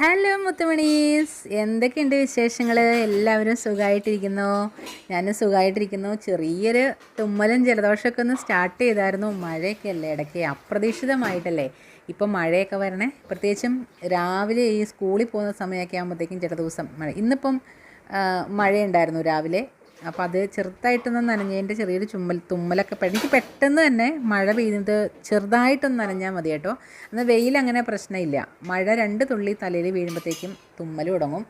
Hello മുത്തുമണീസ്. എന്തൊക്കെയുണ്ട് വിശേഷങ്ങൾ എല്ലാവരും സുഖമായിട്ടിരിക്കുന്നു ഞാനും സുഖമായിട്ടിരിക്കുന്നു ചെറിയൊരു തുമ്മലും ജലദോഷമൊക്കെ ഒന്ന് സ്റ്റാർട്ട് ചെയ്തായിരുന്നു. മഴയൊക്കെ അല്ലേ ഇടയ്ക്ക്. അപ്രതീക്ഷിതമായിട്ടല്ലേ. ഇപ്പം മഴയൊക്കെ വരണേ. പ്രത്യേകിച്ചും രാവിലെ ഈ സ്കൂളിൽ പോകുന്ന സമയമൊക്കെ ആകുമ്പോഴത്തേക്കും ചില ദിവസം മഴ. ഇന്നിപ്പം മഴയുണ്ടായിരുന്നു രാവിലെ. അപ്പോൾ അത് ചെറുതായിട്ടൊന്ന് നനഞ്ഞതിന്റെ ചെറിയൊരു ചുമ്മൽ തുമ്മലൊക്കെ എനിക്ക് പെട്ടെന്ന് തന്നെ മഴ പെയ്യുന്നത് ചെറുതായിട്ടൊന്ന് നനഞ്ഞാൽ മതി കേട്ടോ. എന്നാൽ വെയിൽ അങ്ങനെ പ്രശ്നമില്ല. മഴ രണ്ട് തുള്ളി തലയിൽ വീഴുമ്പോഴത്തേക്കും തുമ്മൽ തുടങ്ങും.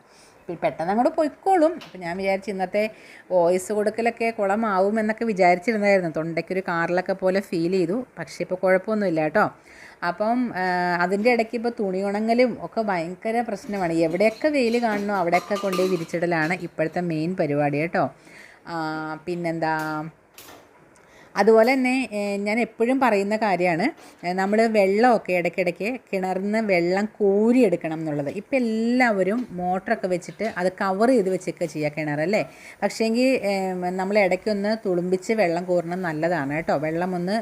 പെട്ടെന്ന് അങ്ങോട്ട് പൊയ്ക്കോളും. അപ്പോൾ ഞാൻ വിചാരിച്ചു ഇന്നത്തെ വോയിസ് കൊടുക്കലൊക്കെ കുളമാവും എന്നൊക്കെ വിചാരിച്ചിരുന്നായിരുന്നു തൊണ്ടയ്ക്കൊരു കാറിലൊക്കെ പോലെ ഫീൽ ചെയ്തു. പക്ഷേ ഇപ്പോൾ കുഴപ്പമൊന്നുമില്ല കേട്ടോ. അപ്പം അതിന്റെ ഇടയ്ക്ക് ഇപ്പോൾ തുണി ഉണങ്ങലും ഒക്കെ ഭയങ്കര പ്രശ്നമാണ്. എവിടെയൊക്കെ വെയിൽ കാണണോ അവിടെയൊക്കെ കൊണ്ടുപോയി വിരിച്ചിടലാണ് ഇപ്പോഴത്തെ മെയിൻ പരിപാടി കേട്ടോ. പിന്നെന്താ? അതുപോലെ തന്നെ ഞാൻ എപ്പോഴും പറയുന്ന കാര്യമാണ് നമ്മൾ വെള്ളമൊക്കെ ഇടയ്ക്കിടയ്ക്ക് കിണറിൽ നിന്ന് വെള്ളം കോരിയെടുക്കണം എന്നുള്ളത്. ഇപ്പം എല്ലാവരും മോട്ടറൊക്കെ വെച്ചിട്ട് അത് കവർ ചെയ്ത് വെച്ചൊക്കെ ചെയ്യുക കിണറല്ലേ പക്ഷേങ്കിൽ നമ്മൾ ഇടയ്ക്കൊന്ന് തുളുമ്പിച്ച് വെള്ളം കോരണം നല്ലതാണ് കേട്ടോ. വെള്ളം ഒന്ന്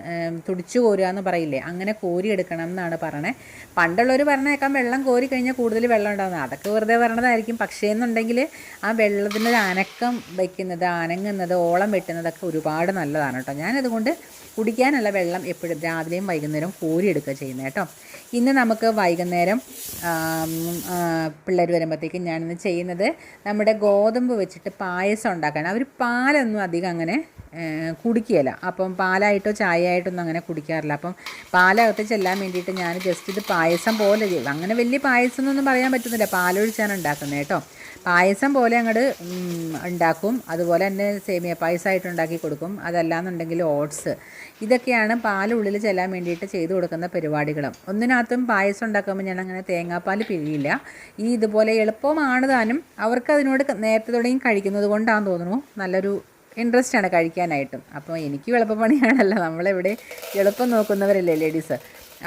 തുടിച്ച് കോരുക എന്ന് പറയില്ലേ? അങ്ങനെ കോരിയെടുക്കണം എന്നാണ് പറയണേ. പണ്ടുള്ളവർ പറഞ്ഞേക്കാം വെള്ളം കോരി കഴിഞ്ഞാൽ കൂടുതൽ വെള്ളം ഉണ്ടാകുന്നത് അതൊക്കെ വെറുതെ പറഞ്ഞതായിരിക്കും. പക്ഷേ എന്നുണ്ടെങ്കിൽ ആ വെള്ളത്തിന്റെ അനക്കം വയ്ക്കുന്നത് അനങ്ങുന്നത് ഓളം വെട്ടുന്നതൊക്കെ ഒരുപാട് നല്ലതാണ് കേട്ടോ. ഞാനതുകൊണ്ട് കുടിക്കാനുള്ള വെള്ളം എപ്പോഴും രാവിലെയും വൈകുന്നേരവും കോരിയെടുക്കുക ചെയ്യുന്നത് കേട്ടോ. ഇന്ന് നമുക്ക് വൈകുന്നേരം പിള്ളേർ വരുമ്പോഴത്തേക്കും ഞാനിന്ന് ചെയ്യുന്നത് നമ്മുടെ ഗോതമ്പ് വെച്ചിട്ട് പായസം ഉണ്ടാക്കാൻ അവർ പാലൊന്നും അധികം അങ്ങനെ കുടിക്കുകയില്ല. അപ്പം പാലായിട്ടോ ചായ ആയിട്ടൊന്നും അങ്ങനെ കുടിക്കാറില്ല. അപ്പം പാലകത്ത് ചെല്ലാൻ വേണ്ടിയിട്ട് ഞാൻ ജസ്റ്റ് ഇത് പായസം പോലെ ചെയ്യും. അങ്ങനെ വലിയ പായസം എന്നൊന്നും പറയാൻ പറ്റുന്നില്ല. പാലൊഴിച്ചാണ് ഉണ്ടാക്കുന്നത് കേട്ടോ. പായസം പോലെ അങ്ങോട്ട് ഉണ്ടാക്കും. അതുപോലെ തന്നെ സേമിയ പായസമായിട്ട് ഉണ്ടാക്കി കൊടുക്കും. അതല്ലാന്നുണ്ടെങ്കിൽ ഓട്സ്. ഇതൊക്കെയാണ് പാലുള്ളിൽ ചെല്ലാൻ വേണ്ടിയിട്ട് ചെയ്തു കൊടുക്കുന്ന പരിപാടികളും. ഒന്നിനകത്തും പായസം ഉണ്ടാക്കുമ്പോൾ ഞാൻ അങ്ങനെ തേങ്ങാപ്പാൽ പിഴിയില്ല. ഈ ഇതുപോലെ എളുപ്പമാണ് താനും. അവർക്ക് അതിനോട് നേരത്തെ തുടങ്ങി കഴിക്കുന്നത് കൊണ്ടാണെന്ന് തോന്നുന്നു. നല്ലൊരു ഇൻട്രസ്റ്റ് ആണ് കഴിക്കാനായിട്ടും. അപ്പോൾ എനിക്ക് എളുപ്പപ്പണിയാണല്ലോ. നമ്മളിവിടെ എളുപ്പം നോക്കുന്നവരല്ലേ ലേഡീസ്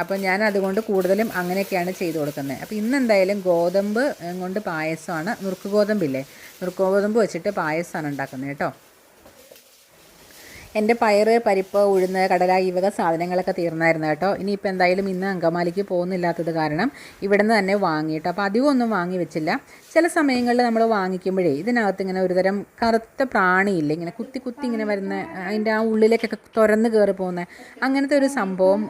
അപ്പോൾ ഞാൻ അതുകൊണ്ട് കൂടുതലും അങ്ങനെയൊക്കെയാണ് ചെയ്തു കൊടുക്കുന്നത്. അപ്പോൾ ഇന്ന് എന്തായാലും ഗോതമ്പ് കൊണ്ട് പായസമാണ്. നുറുക്ക് ഗോതമ്പില്ലേ? നുറുക്ക് ഗോതമ്പ് വെച്ചിട്ട് പായസമാണ് ഉണ്ടാക്കുന്നത് കേട്ടോ. എന്റെ പയറ് പരിപ്പ് ഉഴുന്ന് കടല ഈ വക സാധനങ്ങളൊക്കെ തീർന്നായിരുന്നു കേട്ടോ. ഇനിയിപ്പോൾ എന്തായാലും ഇന്ന് അങ്കമാലിക്ക് പോകുന്നില്ലാത്തത് കാരണം ഇവിടെ നിന്ന് തന്നെ വാങ്ങിയിട്ട് അപ്പോൾ അധികം ഒന്നും വാങ്ങി വെച്ചില്ല. ചില സമയങ്ങളിൽ നമ്മൾ വാങ്ങിക്കുമ്പോഴേ ഇതിനകത്ത് ഇങ്ങനെ ഒരുതരം കറുത്ത പ്രാണിയില്ലേ ഇങ്ങനെ കുത്തി കുത്തി ഇങ്ങനെ വരുന്ന അതിന്റെ ആ ഉള്ളിലേക്കൊക്കെ തുറന്ന് കയറി പോകുന്ന അങ്ങനത്തെ ഒരു സംഭവം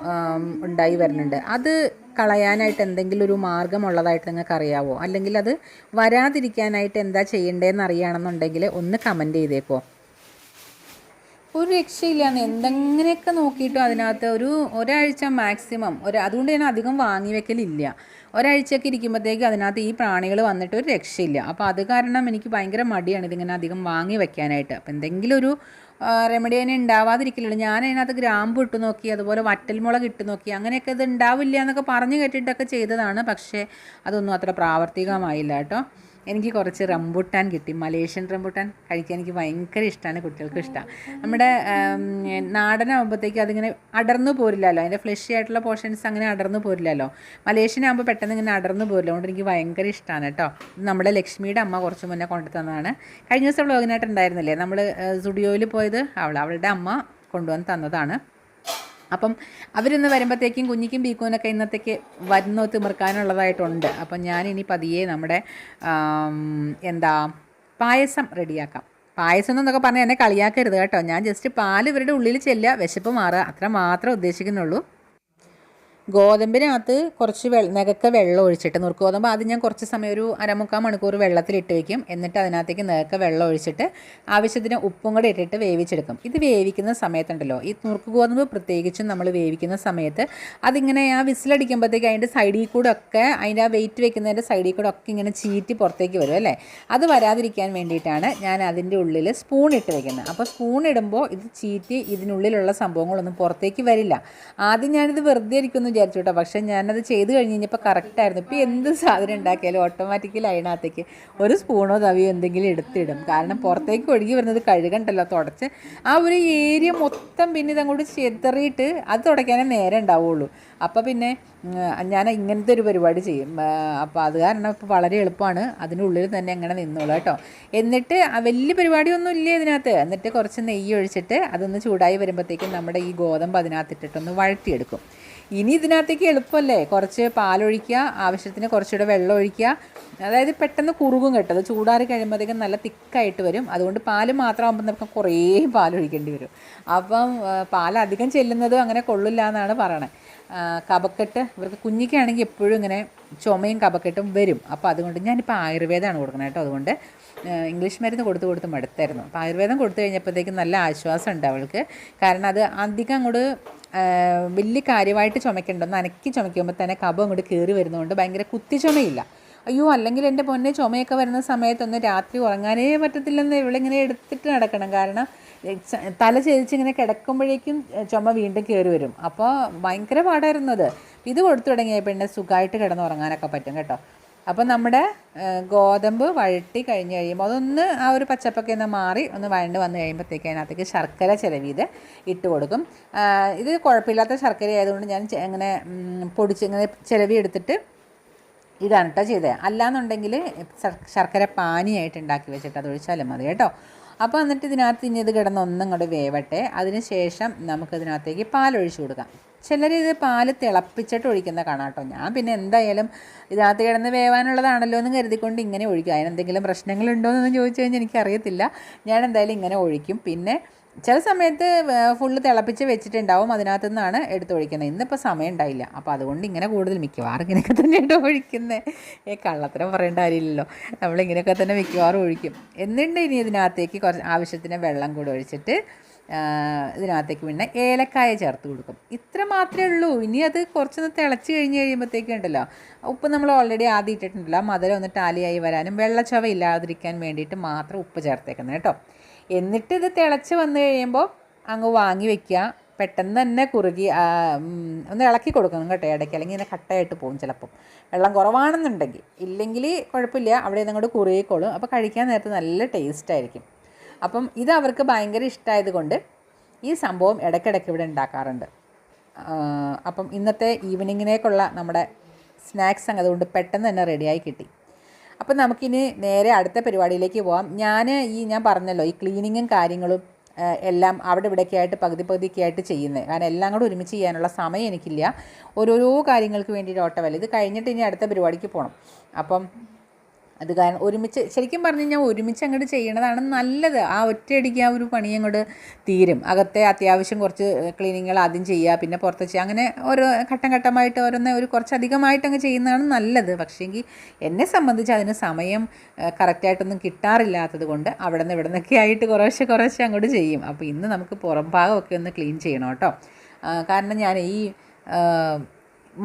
ഉണ്ടായി വരുന്നുണ്ട്. അത് കളയാനായിട്ട് എന്തെങ്കിലും ഒരു മാർഗമുള്ളതായിട്ട് നിങ്ങൾക്ക് അറിയാവോ? അല്ലെങ്കിൽ അത് വരാതിരിക്കാനായിട്ട് എന്താ ചെയ്യേണ്ടതെന്ന് അറിയുകയാണെന്നുണ്ടെങ്കിൽ ഒന്ന് കമന്റ് ചെയ്തേക്കോ. ഒരു രക്ഷയില്ലാന്ന് എന്തെങ്ങനെയൊക്കെ നോക്കിയിട്ടും അതിനകത്ത് ഒരു ഒരാഴ്ച മാക്സിമം ഒരു അതുകൊണ്ട് ഞാൻ അധികം വാങ്ങി വെക്കലില്ല. ഒരാഴ്ചയൊക്കെ ഇരിക്കുമ്പോഴത്തേക്ക് അതിനകത്ത് ഈ പ്രാണികൾ വന്നിട്ട് ഒരു രക്ഷയില്ല. അപ്പോൾ അത് കാരണം എനിക്ക് ഭയങ്കര മടിയാണ് ഇതിങ്ങനെ അധികം വാങ്ങി വെക്കാനായിട്ട്. അപ്പോൾ എന്തെങ്കിലും ഒരു റെമഡി അതിനെ ഉണ്ടാവാതിരിക്കില്ല ഞാൻ അതിനകത്ത് ഗ്രാമ്പ് ഇട്ട് നോക്കി അതുപോലെ വറ്റൽമുളക് ഇട്ട് നോക്കി അങ്ങനെയൊക്കെ ഇത് ഉണ്ടാവില്ല എന്നൊക്കെ പറഞ്ഞു കേട്ടിട്ടൊക്കെ ചെയ്തതാണ്. പക്ഷേ അതൊന്നും അത്ര പ്രാവർത്തികമായില്ല കേട്ടോ. എനിക്ക് കുറച്ച് റംബുട്ടാൻ കിട്ടി. മലേഷ്യൻ റംബുട്ടാൻ കഴിക്കാൻ എനിക്ക് ഭയങ്കര ഇഷ്ടമാണ് കുട്ടികൾക്ക് ഇഷ്ടമാണ് നമ്മുടെ നാടനാകുമ്പോഴത്തേക്ക് അതിങ്ങനെ അടർന്നു പോരില്ലല്ലോ. അതിന്റെ ഫ്ലഷി ആയിട്ടുള്ള പോർഷൻസ് അങ്ങനെ അടർന്നു പോരില്ലല്ലോ. മലേഷ്യൻ ആകുമ്പോൾ പെട്ടെന്ന് ഇങ്ങനെ അടർന്നു പോരില്ല. അതുകൊണ്ട് എനിക്ക് ഭയങ്കര ഇഷ്ടമാണ് കേട്ടോ നമ്മുടെ ലക്ഷ്മിയുടെ അമ്മ കുറച്ച് മുന്നേ കൊണ്ടു തന്നതാണ്. കഴിഞ്ഞ ദിവസം വ്ളോഗിനായിട്ട് ഉണ്ടായിരുന്നില്ലേ? നമ്മൾ സ്റ്റുഡിയോയിൽ പോയത് അവൾ അവളുടെ അമ്മ കൊണ്ടുവന്ന് തന്നതാണ്. അപ്പം അവരിന്ന് വരുമ്പോഴത്തേക്കും കുഞ്ഞിക്കും ബീക്കുവിനൊക്കെ ഇന്നത്തേക്ക് വരുന്നോ തിമിർക്കാനുള്ളതായിട്ടുണ്ട്. അപ്പം ഞാനിനി പതിയെ നമ്മുടെ എന്താ പായസം റെഡിയാക്കാം. പായസം എന്നൊക്കെ പറഞ്ഞാൽ എന്നെ കളിയാക്കരുത് കേട്ടോ. ഞാൻ ജസ്റ്റ് പാൽ ഇവരുടെ ഉള്ളിൽ ചെല്ലുക വിശപ്പ് മാറുക അത്ര മാത്രമേ ഉദ്ദേശിക്കുന്നുള്ളൂ. ഗോതമ്പിനകത്ത് കുറച്ച് വെ നികക്ക വെള്ളം ഒഴിച്ചിട്ട് നുറുക്ക് ഗോതമ്പ് ആദ്യം ഞാൻ കുറച്ച് സമയം ഒരു അരമുക്കാൽ മണിക്കൂർ വെള്ളത്തിലിട്ട് വെക്കും. എന്നിട്ട് അതിനകത്തേക്ക് നികക്ക വെള്ളം ഒഴിച്ചിട്ട് ആവശ്യത്തിന് ഉപ്പും കൂടെ ഇട്ടിട്ട് വേവിച്ചെടുക്കും. ഇത് വേവിക്കുന്ന സമയത്തുണ്ടല്ലോ. ഈ നുറുക്ക് ഗോതമ്പ് പ്രത്യേകിച്ചും നമ്മൾ വേവിക്കുന്ന സമയത്ത് അതിങ്ങനെ ആ വിസിലടിക്കുമ്പോഴത്തേക്ക് അതിന്റെ സൈഡിൽ കൂടെ ഒക്കെ അതിന്റെ ആ വെയിറ്റ് വെക്കുന്നതിന്റെ സൈഡിൽ കൂടെ ഒക്കെ ഇങ്ങനെ ചീറ്റി പുറത്തേക്ക് വരും അല്ലേ? അത് വരാതിരിക്കാൻ വേണ്ടിയിട്ടാണ് ഞാൻ അതിന്റെ ഉള്ളിൽ സ്പൂൺ ഇട്ട് വെക്കുന്നത്. അപ്പോൾ സ്പൂൺ ഇടുമ്പോൾ ഇത് ചീറ്റി ഇതിനുള്ളിലുള്ള സംഭവങ്ങളൊന്നും പുറത്തേക്ക് വരില്ല. ആദ്യം ഞാനിത് വെറുതെ ഇരിക്കുമെന്ന് വിചാരിച്ചു കേട്ടോ പക്ഷേ ഞാനത് ചെയ്ത് കഴിഞ്ഞ് കഴിഞ്ഞപ്പോൾ കറക്റ്റായിരുന്നു. ഇപ്പോൾ എന്ത് സാധനം ഉണ്ടാക്കിയാലും ഓട്ടോമാറ്റിക്കലി അതിനകത്തേക്ക് ഒരു സ്പൂണോ തവിയോ എന്തെങ്കിലും എടുത്തിടും. കാരണം പുറത്തേക്ക് ഒഴുകി വരുന്നത് കഴുകണ്ടല്ലോ തുടച്ച്. ആ ഒരു ഏരിയ മൊത്തം പിന്നെ ഇതങ്ങോട്ട് ചെതറിയിട്ട് അത് തുടയ്ക്കാനേ നേരം ഉണ്ടാവുള്ളൂ. അപ്പോൾ പിന്നെ ഞാൻ ഇങ്ങനത്തെ ഒരു പരിപാടി ചെയ്യും. അപ്പോൾ അത് കാരണം ഇപ്പോൾ വളരെ എളുപ്പമാണ് അതിനുള്ളിൽ തന്നെ അങ്ങനെ നിന്നോളൂ കേട്ടോ. എന്നിട്ട് വലിയ പരിപാടിയൊന്നും ഇല്ല ഇതിനകത്ത്? എന്നിട്ട് കുറച്ച് നെയ്യ് ഒഴിച്ചിട്ട് അതൊന്ന് ചൂടായി വരുമ്പോഴത്തേക്കും നമ്മുടെ ഈ ഗോതമ്പ് അതിനകത്ത് ഇട്ടിട്ടൊന്ന് വഴറ്റിയെടുക്കും. ഇനി ഇതിന് ഇതിനകത്തേക്ക് എളുപ്പമല്ലേ കുറച്ച് പാലൊഴിക്കുക ആവശ്യത്തിന് കുറച്ചുകൂടെ വെള്ളം ഒഴിക്കുക. അതായത് പെട്ടെന്ന് കുറുകും കേട്ടോ. അത് ചൂടാറി കഴിയുമ്പോഴത്തേക്കും നല്ല തിക്കായിട്ട് വരും. അതുകൊണ്ട് പാൽ മാത്രമാകുമ്പോൾ നമുക്ക് കുറേ പാലൊഴിക്കേണ്ടി വരും. അപ്പം പാലധികം ചെല്ലുന്നതും അങ്ങനെ കൊള്ളില്ല എന്നാണ് പറയണത് ആ, കഫക്കെട്ട് ഇവർക്ക് കുഞ്ഞിക്കാണെങ്കിൽ എപ്പോഴും ഇങ്ങനെ ചുമയും കപക്കെട്ടും വരും. അപ്പോൾ അതുകൊണ്ട് ഞാനിപ്പോൾ ആയുർവേദമാണ് കൊടുക്കുന്നത് കേട്ടോ. അതുകൊണ്ട് ഇംഗ്ലീഷ് മരുന്ന് കൊടുത്ത് കൊടുത്ത് മടുത്തായിരുന്നു. അപ്പോൾ ആയുർവേദം കൊടുത്തു കഴിഞ്ഞപ്പോഴത്തേക്കും നല്ല ആശ്വാസം ഉണ്ട് അവൾക്ക്. കാരണം അത് അധികം അങ്ങോട്ട് വലിയ കാര്യമായിട്ട് ചുമക്കണ്ട ഒന്ന് അനക്കി ചുമക്കുമ്പോൾ തന്നെ കബം അങ്ങോട്ട് കയറി വരുന്നതുകൊണ്ട് ഭയങ്കര കുത്തി ചുമയില്ല അയ്യോ അല്ലെങ്കിൽ എന്റെ പൊന്നെ ചുമയൊക്കെ വരുന്ന സമയത്തൊന്ന് രാത്രി ഉറങ്ങാനേ പറ്റത്തില്ലെന്ന് ഇവളിങ്ങനെ എടുത്തിട്ട് നടക്കണം. കാരണം തല ചേച്ചിങ്ങനെ കിടക്കുമ്പോഴേക്കും ചുമ വീണ്ടും കയറി വരും. അപ്പോൾ ഭയങ്കര പാടായിരുന്നു അത്. ഇത് കൊടുത്തു തുടങ്ങിയ പിന്നെ സുഖമായിട്ട് കിടന്ന് ഉറങ്ങാനൊക്കെ പറ്റും കേട്ടോ. അപ്പോൾ നമ്മുടെ ഗോതമ്പ് വഴട്ടി കഴിഞ്ഞ് കഴിയുമ്പോൾ അതൊന്ന് ആ ഒരു പച്ചപ്പൊക്കെ ഒന്ന് മാറി ഒന്ന് വഴണ്ട് വന്ന് കഴിയുമ്പോഴത്തേക്ക് അതിനകത്തേക്ക് ശർക്കര ചിലവീത് ഇട്ട് കൊടുക്കും. ഇത് കുഴപ്പമില്ലാത്ത ശർക്കര ആയതുകൊണ്ട് ഞാൻ അങ്ങനെ ഇങ്ങനെ പൊടിച്ച് ഇങ്ങനെ ചിലവി എടുത്തിട്ട് ഇതാണ് കേട്ടോ ചെയ്തത് അല്ലാന്നുണ്ടെങ്കിൽ ശർ- ശർക്കര പാനിയായിട്ട് ഉണ്ടാക്കി വെച്ചിട്ട് അത് ഒഴിച്ചാലും മതി കേട്ടോ. അപ്പോൾ എന്നിട്ട് ഇതിനകത്ത് ഇനി ഇത് കിടന്ന് ഒന്നും കൂടെ വേവട്ടെ. അതിന് ശേഷം നമുക്കിതിനകത്തേക്ക് പാലൊഴിച്ചു കൊടുക്കാം. ചിലർ ഇത് പാൽ തിളപ്പിച്ചിട്ട് ഒഴിക്കുന്ന കാണാം കേട്ടോ ഞാൻ പിന്നെ എന്തായാലും ഇതിനകത്ത് കിടന്ന് വേവാനുള്ളതാണല്ലോ എന്ന് കരുതിക്കൊണ്ട് ഇങ്ങനെ ഒഴിക്കും. അതിനെന്തെങ്കിലും പ്രശ്നങ്ങളുണ്ടോ എന്നൊന്നും ചോദിച്ചു കഴിഞ്ഞാൽ എനിക്കറിയത്തില്ല. ഞാൻ എന്തായാലും ഇങ്ങനെ ഒഴിക്കും. പിന്നെ ചില സമയത്ത് ഫുള്ള് തിളപ്പിച്ച് വെച്ചിട്ടുണ്ടാവും. അതിനകത്തു നിന്നാണ് എടുത്തൊഴിക്കുന്നത് ഇന്നിപ്പോൾ സമയം ഉണ്ടായില്ല. അപ്പോൾ അതുകൊണ്ട് ഇങ്ങനെ കൂടുതൽ മിക്കവാറും ഇങ്ങനെയൊക്കെ തന്നെ ഇട്ട് ഒഴിക്കുന്നത് ഏ കള്ളത്തരം പറയേണ്ട കാര്യമില്ലല്ലോ. നമ്മളിങ്ങനെയൊക്കെ തന്നെ മിക്കവാറും ഒഴിക്കും. എന്നിട്ട് ഇനി ഇതിനകത്തേക്ക് കുറച്ച് ആവശ്യത്തിന് വെള്ളം കൂടെ ഒഴിച്ചിട്ട് ഇതിനകത്തേക്ക് പിന്നെ ഏലക്കായ ചേർത്ത് കൊടുക്കും. ഇത്ര മാത്രമേ ഉള്ളൂ. ഇനി അത് കുറച്ചൊന്ന് തിളച്ച് കഴിഞ്ഞ് കഴിയുമ്പോഴത്തേക്കും ഉണ്ടല്ലോ. ഉപ്പ് നമ്മൾ ഓൾറെഡി ആദ്യം ഇട്ടിട്ടുണ്ടല്ലോ. മധുരം ഒന്ന് ടാലിയായി വരാനും വെള്ളച്ചവ ഇല്ലാതിരിക്കാൻ വേണ്ടിയിട്ട് മാത്രം ഉപ്പ് ചേർത്തേക്കുന്നത് കേട്ടോ. എന്നിട്ട് ഇത് തിളച്ച് വന്നു കഴിയുമ്പോൾ അങ്ങ് വാങ്ങി വെക്കുക. പെട്ടെന്ന് തന്നെ കുറുകി ഒന്ന് ഇളക്കി കൊടുക്കണം കേട്ടോ ഇടയ്ക്ക്. അല്ലെങ്കിൽ ഇങ്ങനെ കട്ടയായിട്ട് പോകും ചിലപ്പം. വെള്ളം കുറവാണെന്നുണ്ടെങ്കിൽ. ഇല്ലെങ്കിൽ കുഴപ്പമില്ല. അവിടെ നിന്ന് കുറുകിക്കോളും. അപ്പോൾ കഴിക്കാൻ നേരത്ത് നല്ല ടേസ്റ്റ് ആയിരിക്കും. അപ്പം ഇത് അവർക്ക് ഭയങ്കര ഇഷ്ടമായത് കൊണ്ട് ഈ സംഭവം ഇടയ്ക്കിടയ്ക്ക് ഇവിടെ ഉണ്ടാക്കാറുണ്ട്. അപ്പം ഇന്നത്തെ ഈവനിങ്ങിനേക്കുള്ള നമ്മുടെ സ്നാക്സ് അതുകൊണ്ട് പെട്ടെന്ന് തന്നെ റെഡിയായി കിട്ടി. അപ്പം നമുക്കിനി നേരെ അടുത്ത പരിപാടിയിലേക്ക് പോവാം. ഞാൻ ഈ ഞാൻ പറഞ്ഞല്ലോ ഈ ക്ലീനിങ്ങും കാര്യങ്ങളും എല്ലാം അവിടെ ഇവിടെയൊക്കെ ആയിട്ട് പകുതി പകുതിയൊക്കെ ആയിട്ട് ചെയ്യുന്നത് കാരണം എല്ലാം കൂടെ ഒരുമിച്ച് ചെയ്യാനുള്ള സമയം എനിക്കില്ല. ഓരോരോ കാര്യങ്ങൾക്ക് വേണ്ടിയിട്ട് ഓട്ടമല്ല. ഇത് കഴിഞ്ഞിട്ട് ഇനി അടുത്ത പരിപാടിക്ക് പോകണം അപ്പം അത് കാരണം ഒരുമിച്ച് ശരിക്കും പറഞ്ഞു കഴിഞ്ഞാൽ ഒരുമിച്ച് അങ്ങോട്ട് ചെയ്യണതാണ് നല്ലത്. ആ ഒറ്റയടിക്ക് ആ ഒരു പണി അങ്ങോട്ട് തീരും. അകത്തെ അത്യാവശ്യം കുറച്ച് ക്ലീനിങ്ങുകൾ ആദ്യം ചെയ്യുക പിന്നെ പുറത്ത് ചെയ്യുക. അങ്ങനെ ഓരോ ഘട്ടം ഘട്ടമായിട്ട് ഓരോന്ന് ഒരു കുറച്ചധികമായിട്ട് അങ്ങ് ചെയ്യുന്നതാണ് നല്ലത്. പക്ഷേങ്കിൽ എന്നെ സംബന്ധിച്ച് അതിന് സമയം കറക്റ്റായിട്ടൊന്നും കിട്ടാറില്ലാത്തത് കൊണ്ട് അവിടെ നിന്ന് ഇവിടെ നിന്നൊക്കെ ആയിട്ട് കുറേശ്ശെ കുറേശ്ശെ അങ്ങോട്ട് ചെയ്യും. അപ്പോൾ ഇന്ന് നമുക്ക് പുറം ഭാഗമൊക്കെ ഒന്ന് ക്ലീൻ ചെയ്യണം കേട്ടോ. കാരണം ഞാൻ ഈ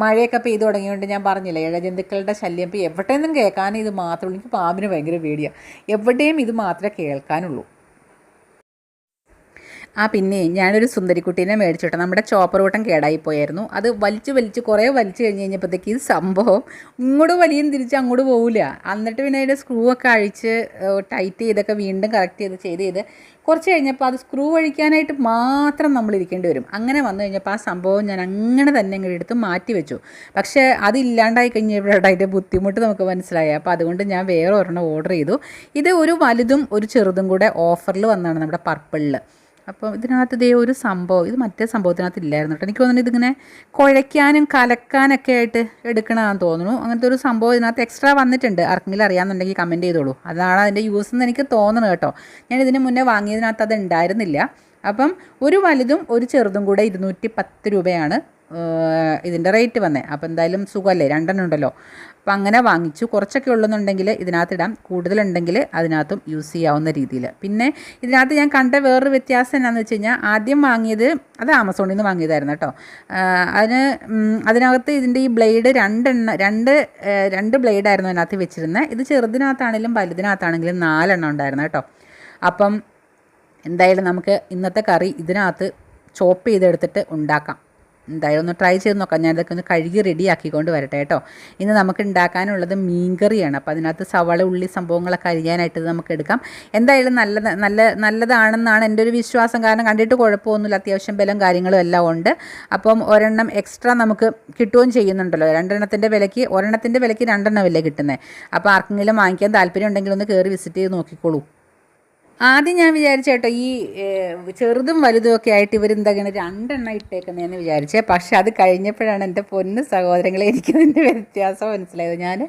മഴയൊക്കെ പെയ്തു തുടങ്ങിയതുകൊണ്ട് ഞാൻ പറഞ്ഞില്ലേ ഇഴജന്തുക്കളുടെ ശല്യം ഇപ്പോൾ എവിടെയൊന്നും കേൾക്കാനും ഇത് മാത്രമേ എനിക്ക് പാമ്പിന് ഭയങ്കര പേടിയാണ് എവിടെയും ഇത് മാത്രമേ കേൾക്കാനുള്ളൂ. ആ പിന്നെ ഞാനൊരു സുന്ദരിക്കുട്ടീനെ മേടിച്ചിട്ട് നമ്മുടെ ചോപ്പർ കൂട്ടം കേടായി പോയായിരുന്നു അത് വലിച്ചു വലിച്ച് കുറേ വലിച്ചു കഴിഞ്ഞ് കഴിഞ്ഞപ്പോഴത്തേക്ക് ഈ സംഭവം ഇങ്ങോട്ട് വലിയും തിരിച്ച് അങ്ങോട്ട് പോകില്ല എന്നിട്ട് പിന്നെ അതിന്റെ സ്ക്രൂ ഒക്കെ അഴിച്ച് ടൈറ്റ് ചെയ്തൊക്കെ വീണ്ടും കറക്റ്റ് ചെയ്ത് ചെയ്ത് ചെയ്ത് കുറച്ച് കഴിഞ്ഞപ്പോൾ അത് സ്ക്രൂ അഴിക്കാനായിട്ട് മാത്രം നമ്മൾ ഇരിക്കേണ്ടി വരും. അങ്ങനെ വന്നു കഴിഞ്ഞപ്പോൾ ആ സംഭവം ഞാൻ അങ്ങനെ തന്നെ ഇങ്ങോട്ട് എടുത്ത് മാറ്റി വെച്ചു. പക്ഷേ അതില്ലാണ്ടായി കഴിഞ്ഞപ്പോഴാണ് അതിന്റെ ബുദ്ധിമുട്ട് നമുക്ക് മനസ്സിലായി അപ്പോൾ അതുകൊണ്ട് ഞാൻ വേറെ ഒരെണ്ണം ഓർഡർ ചെയ്തു. ഇത് ഒരു വലുതും ഒരു ചെറുതും കൂടെ ഓഫറിൽ വന്നതാണ് നമ്മുടെ പർപ്പിളിൽ അപ്പോൾ ഇതിനകത്ത് ഇതേ ഒരു സംഭവം ഇത് മറ്റേ സംഭവത്തിനകത്ത് ഇല്ലായിരുന്നു കേട്ടോ. എനിക്ക് തോന്നുന്നു ഇതിങ്ങനെ കുഴയ്ക്കാനും കലക്കാനൊക്കെ ആയിട്ട് എടുക്കണമെന്ന് തോന്നുന്നു. അങ്ങനത്തെ ഒരു സംഭവം ഇതിനകത്ത് എക്സ്ട്രാ വന്നിട്ടുണ്ട്. ആർക്കെങ്കിലും അറിയാമെന്നുണ്ടെങ്കിൽ കമന്റ് ചെയ്തോളൂ. അതാണ് അതിന്റെ യൂസ് എന്ന് എനിക്ക് തോന്നുന്നത് കേട്ടോ. ഞാൻ ഇതിന് മുന്നേ വാങ്ങിയതിനകത്ത് അത് ഉണ്ടായിരുന്നില്ല. അപ്പം ഒരു വലുതും ഒരു ചെറുതും കൂടെ ഇരുന്നൂറ്റി പത്ത് രൂപയാണ് ഇതിന്റെ റേറ്റ് വന്നത് അപ്പോൾ എന്തായാലും സുഖമല്ലേ? രണ്ടെണ്ണം ഉണ്ടല്ലോ. അപ്പോൾ അങ്ങനെ വാങ്ങിച്ചു. കുറച്ചൊക്കെ ഉള്ളെന്നുണ്ടെങ്കിൽ ഇതിനകത്തിടാം. കൂടുതലുണ്ടെങ്കിൽ അതിനകത്തും യൂസ് ചെയ്യാവുന്ന രീതിയിൽ പിന്നെ ഇതിനകത്ത് ഞാൻ കണ്ട വേറൊരു വ്യത്യാസം എന്നാന്ന് വെച്ച് കഴിഞ്ഞാൽ ആദ്യം വാങ്ങിയത് അത് ആമസോണിൽ നിന്ന് വാങ്ങിയതായിരുന്നു കേട്ടോ. അതിന് അതിനകത്ത് ഇതിന്റെ ഈ ബ്ലേഡ് രണ്ടെണ്ണ രണ്ട് രണ്ട് ബ്ലേഡായിരുന്നു അതിനകത്ത് വെച്ചിരുന്നത് ഇത് ചെറുതിനകത്താണെങ്കിലും വലുതിനകത്താണെങ്കിലും നാലെണ്ണം ഉണ്ടായിരുന്നു കേട്ടോ. അപ്പം എന്തായാലും നമുക്ക് ഇന്നത്തെ കറി ഇതിനകത്ത് ചോപ്പ് ചെയ്തെടുത്തിട്ട് ഉണ്ടാക്കാം. എന്തായാലും ഒന്ന് ട്രൈ ചെയ്ത് നോക്കാം. ഞാൻ ഇതൊക്കെ ഒന്ന് കഴുകി റെഡിയാക്കിക്കൊണ്ട് വരട്ടെ കേട്ടോ. ഇന്ന് നമുക്ക് ഉണ്ടാക്കാനുള്ളത് മീൻകറിയാണ്. അപ്പോൾ അതിനകത്ത് സവാള ഉള്ളി സംഭവങ്ങളൊക്കെ അരിയാനായിട്ട് നമുക്ക് എടുക്കാം. എന്തായാലും നല്ല നല്ല നല്ലതാണെന്നാണ് എന്റെ ഒരു വിശ്വാസം. കാരണം കണ്ടിട്ട് കുഴപ്പമൊന്നുമില്ല. അത്യാവശ്യം ബലം കാര്യങ്ങളും എല്ലാം ഉണ്ട്. അപ്പം ഒരെണ്ണം എക്സ്ട്രാ നമുക്ക് കിട്ടുകയും ചെയ്യുന്നുണ്ടല്ലോ. രണ്ടെണ്ണത്തിന്റെ വിലയ്ക്ക് ഒരെണ്ണത്തിന്റെ വിലയ്ക്ക് രണ്ടെണ്ണമല്ലേ കിട്ടുന്നത് അപ്പോൾ ആർക്കെങ്കിലും വാങ്ങിക്കാൻ താല്പര്യം ഉണ്ടെങ്കിൽ ഒന്ന് കയറി വിസിറ്റ് ചെയ്ത് നോക്കിക്കോളൂ. ആദ്യം ഞാൻ വിചാരിച്ച കേട്ടോ ഈ ചെറുതും വലുതും ഒക്കെ ആയിട്ട് ഇവരെന്താ ഇങ്ങനെ രണ്ടെണ്ണം ഇട്ടേക്കുന്നതെന്ന് വിചാരിച്ചേ. പക്ഷെ അത് കഴിഞ്ഞപ്പോഴാണ് എന്റെ പൊന്ന് സഹോദരങ്ങളെ എനിക്കതിന്റെ വ്യത്യാസം മനസ്സിലായത്. ഞാൻ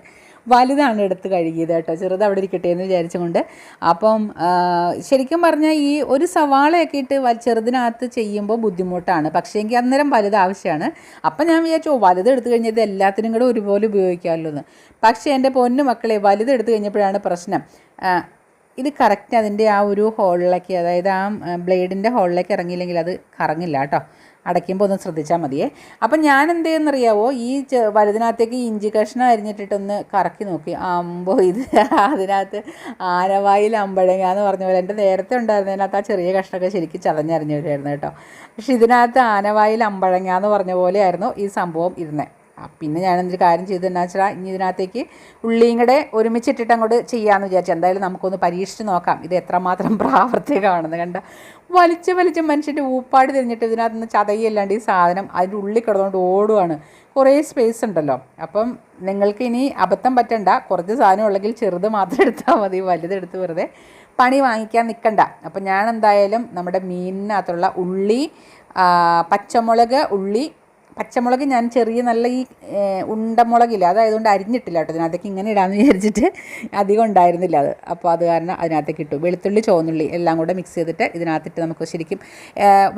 വലുതാണ് എടുത്ത് കഴുകിയത് കേട്ടോ ചെറുത് അവിടെ ഇരിക്കട്ടെ എന്ന് വിചാരിച്ചുകൊണ്ട്. അപ്പം ശരിക്കും പറഞ്ഞാൽ ഈ ഒരു സവാളയൊക്കെ ഇട്ട് ചെറുതിനകത്ത് ചെയ്യുമ്പോൾ ബുദ്ധിമുട്ടാണ്. പക്ഷേ എങ്കിൽ അന്നേരം വലുത് ആവശ്യമാണ്. അപ്പം ഞാൻ വിചാരിച്ചു ഓ വലുത് എടുത്തു കഴിഞ്ഞാൽ ഇത് എല്ലാത്തിനും കൂടെ ഒരുപോലെ ഉപയോഗിക്കാമല്ലോ എന്ന് പക്ഷേ എന്റെ പൊന്നു മക്കളെ വലുത് എടുത്തു കഴിഞ്ഞപ്പോഴാണ് പ്രശ്നം. ഇത് കറക്റ്റ് അതിന്റെ ആ ഒരു ഹോളിലേക്ക് അതായത് ആ ബ്ലേഡിന്റെ ഹോളിലേക്ക് ഇറങ്ങിയില്ലെങ്കിൽ അത് കറങ്ങില്ല കേട്ടോ. അടയ്ക്കുമ്പോൾ ഒന്ന് ശ്രദ്ധിച്ചാൽ മതിയേ. അപ്പം ഞാൻ എന്ത് ചെയ്യുന്നറിയാവോ ഈ വലുതിനകത്തേക്ക് ഇഞ്ചി കഷ്ണം അരിഞ്ഞിട്ടിട്ടൊന്ന് കറക്കി നോക്കി. അമ്പോ ഇത് അതിനകത്ത് ആനവായിൽ അമ്പഴങ്ങ എന്ന് പറഞ്ഞ പോലെ എന്റെ നേരത്തെ ഉണ്ടായിരുന്നതിനകത്ത് ആ ചെറിയ കഷ്ണമൊക്കെ ശരിക്കും ചതഞ്ഞറിഞ്ഞു വരുമായിരുന്നു കേട്ടോ. പക്ഷെ ഇതിനകത്ത് ആനവായിൽ അമ്പഴങ്ങ എന്ന് പറഞ്ഞ പോലെയായിരുന്നു ഈ സംഭവം ഇരുന്നത് പിന്നെ ഞാൻ എന്തൊരു കാര്യം ചെയ്തു എന്നാ വെച്ചാൽ ഇനി ഇതിനകത്തേക്ക് ഉള്ളിയും കൂടെ ഒരുമിച്ചിട്ടിട്ട് അങ്ങോട്ട് ചെയ്യാമെന്ന് വിചാരിച്ചു. എന്തായാലും നമുക്കൊന്ന് പരീക്ഷിച്ച് നോക്കാം. ഇത് എത്രമാത്രം പ്രാവർത്തികമാണെന്ന് കണ്ട. വലിച്ച് വലിച്ച് മനുഷ്യന്റെ ഊപ്പാട് തിരിഞ്ഞിട്ട് ഇതിനകത്ത് നിന്ന് ചതയല്ലാണ്ട് ഈ സാധനം അതിന്റെ ഉള്ളിൽ കിടന്നുകൊണ്ട് ഓടുവാണ്. കുറേ സ്പേസ് ഉണ്ടല്ലോ. അപ്പം നിങ്ങൾക്ക് ഇനി അബദ്ധം പറ്റണ്ട. കുറച്ച് സാധനം ഉള്ളെങ്കിൽ ചെറുത് മാത്രം എടുത്താൽ മതി. വലുതെടുത്ത് വെറുതെ പണി വാങ്ങിക്കാൻ നിൽക്കണ്ട അപ്പം ഞാൻ എന്തായാലും നമ്മുടെ മീനിനകത്തുള്ള ഉള്ളി പച്ചമുളക് ഉള്ളി പച്ചമുളക് ഞാൻ ചെറിയ നല്ല ഈ ഉണ്ടമുളകില്ല അതായതുകൊണ്ട് അരിഞ്ഞിട്ടില്ല കേട്ടോ ഇതിനകത്തേക്ക് ഇങ്ങനെ ഇടാമെന്ന് വിചാരിച്ചിട്ട് അധികം ഉണ്ടായിരുന്നില്ല അത്. അപ്പോൾ അത് കാരണം അതിനകത്തേക്ക് ഇട്ടു. വെളുത്തുള്ളി ചുവന്നുള്ളി എല്ലാം കൂടെ മിക്സ് ചെയ്തിട്ട് ഇതിനകത്തിട്ട് നമുക്ക് ശരിക്കും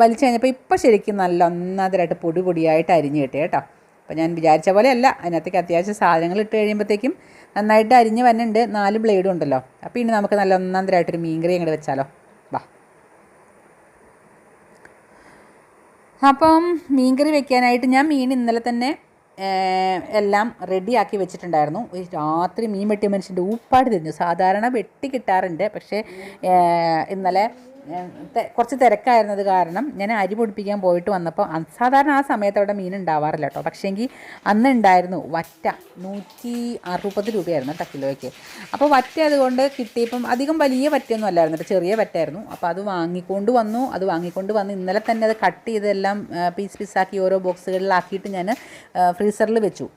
വലിച്ചു കഴിഞ്ഞപ്പോൾ ഇപ്പോൾ ശരിക്കും നല്ല ഒന്നാന്തരായിട്ട് പൊടി പൊടിയായിട്ട് അരിഞ്ഞ് കിട്ടി കേട്ടോ. അപ്പോൾ ഞാൻ വിചാരിച്ച പോലെ അല്ല അതിനകത്തേക്ക് അത്യാവശ്യം സാധനങ്ങൾ ഇട്ട് കഴിയുമ്പോഴത്തേക്കും നന്നായിട്ട് അരിഞ്ഞ് വന്നിട്ടുണ്ട് നാല് ബ്ലേഡും ഉണ്ടല്ലോ. അപ്പോൾ ഇനി നമുക്ക് നല്ല ഒന്നാന്തരമായിട്ടൊരു മീൻകറി അങ്ങോട്ട് വെച്ചാലോ. അപ്പം മീൻകറി വെക്കാനായിട്ട് ഞാൻ മീൻ ഇന്നലെ തന്നെ എല്ലാം റെഡിയാക്കി വെച്ചിട്ടുണ്ടായിരുന്നു. രാത്രി മീൻ വെട്ടിയ മനുഷ്യന്റെ ഊപ്പാട് തിരിഞ്ഞു സാധാരണ വെട്ടി കിട്ടാറുണ്ട് പക്ഷേ ഇന്നലെ കുറച്ച് തിരക്കായിരുന്നത് കാരണം ഞാൻ അരി പൊടിപ്പിക്കാൻ പോയിട്ട് വന്നപ്പോൾ സാധാരണ ആ സമയത്ത് അവിടെ മീൻ ഉണ്ടാവാറില്ല കേട്ടോ. പക്ഷേങ്കിൽ അന്ന് ഉണ്ടായിരുന്നു വറ്റ നൂറ്റി അറുപത് രൂപയായിരുന്നു കേട്ടോ കിലോയ്ക്ക്. അപ്പോൾ വറ്റ അതുകൊണ്ട് കിട്ടിയപ്പം അധികം വലിയ വറ്റയൊന്നും അല്ലായിരുന്നു കേട്ടോ ചെറിയ വറ്റായിരുന്നു. അപ്പോൾ അത് വാങ്ങിക്കൊണ്ട് വന്നു അത് വാങ്ങിക്കൊണ്ട് വന്ന് ഇന്നലെ തന്നെ അത് കട്ട് ചെയ്തെല്ലാം പീസ് പീസാക്കി ഓരോ ബോക്സുകളിലാക്കിയിട്ട് ഞാൻ ഫ്രീസറിൽ വെച്ചു.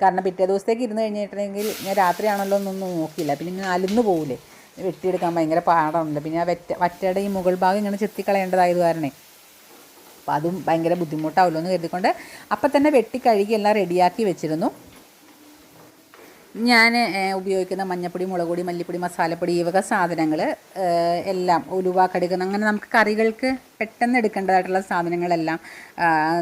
കാരണം പിറ്റേ ദിവസത്തേക്ക് ഇരുന്ന് കഴിഞ്ഞിട്ടുണ്ടെങ്കിൽ ഞാൻ രാത്രിയാണല്ലോ എന്നൊന്നും നോക്കിയില്ല. പിന്നെ ഇങ്ങനെ അലുന്ന് പോകില്ലേ വെട്ടിയെടുക്കാൻ ഭയങ്കര പാടാണല്ലോ. പിന്നെ ആ വെറ്റ വറ്റയുടെ ഈ മുകൾ ഭാഗം ഇങ്ങനെ ചെത്തിക്കളയേണ്ടതായത് കാരണേ. അപ്പോൾ അതും ഭയങ്കര ബുദ്ധിമുട്ടാവുമല്ലോ എന്ന് കരുതിക്കൊണ്ട് അപ്പം തന്നെ വെട്ടി കഴുകി എല്ലാം റെഡിയാക്കി വെച്ചിരുന്നു. ഞാൻ ഉപയോഗിക്കുന്ന മഞ്ഞപ്പൊടി മുളക് പൊടി മല്ലിപ്പൊടി മസാലപ്പൊടി ഈ വക സാധനങ്ങൾ എല്ലാം ഉലുവ കടുക് അങ്ങനെ നമുക്ക് കറികൾക്ക് പെട്ടെന്ന് എടുക്കേണ്ടതായിട്ടുള്ള സാധനങ്ങളെല്ലാം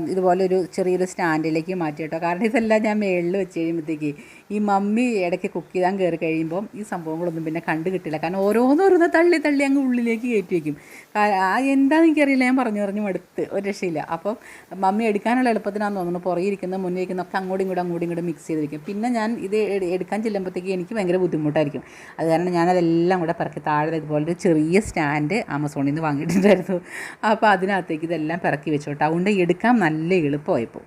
ഇതുപോലെ ഒരു ചെറിയൊരു സ്റ്റാൻഡിലേക്ക് മാറ്റി കേട്ടോ. കാരണം ഇതെല്ലാം ഞാൻ മേളിൽ വെച്ച് കഴിയുമ്പോഴത്തേക്ക് ഈ മമ്മി ഇടയ്ക്ക് കുക്ക് ചെയ്താൻ കയറി കഴിയുമ്പോൾ ഈ സംഭവങ്ങളൊന്നും പിന്നെ കണ്ടു കിട്ടില്ല. കാരണം ഓരോന്നോരോന്ന് തള്ളി തള്ളി അങ്ങ് ഉള്ളിലേക്ക് കയറ്റി വയ്ക്കും ആ എന്താണെന്ന് എനിക്കറിയില്ല. ഞാൻ പറഞ്ഞു പറഞ്ഞു എടുത്ത് ഒരു രക്ഷയില്ല. അപ്പം മമ്മി എടുക്കാനുള്ള എളുപ്പത്തിനാന്ന് തോന്നുന്നു. പുറകെ ഇരിക്കുന്ന മുന്നേ ഇരിക്കുന്ന ഒക്കെ അങ്ങോട്ടും ഇങ്ങോട്ടും അങ്ങോട്ടും ഇങ്ങോട്ടും മിക്സ് ചെയ്ത് വയ്ക്കും പിന്നെ ഞാൻ ഇത് എട്- എടുക്കാൻ ചെല്ലുമ്പോഴത്തേക്ക് എനിക്ക് ഭയങ്കര ബുദ്ധിമുട്ടായിരിക്കും. അത് കാരണം ഞാനതെല്ലാം കൂടെ പിറക്കി താഴെ ഇതുപോലെ ചെറിയ സ്റ്റാൻഡ് ആമസോണിൽ നിന്ന് വാങ്ങിയിട്ടുണ്ടായിരുന്നു. അപ്പോൾ അതിനകത്തേക്ക് ഇതെല്ലാം പിറക്കി വെച്ചോട്ടെ. അതുകൊണ്ട് എടുക്കാൻ നല്ല എളുപ്പമായിപ്പോൾ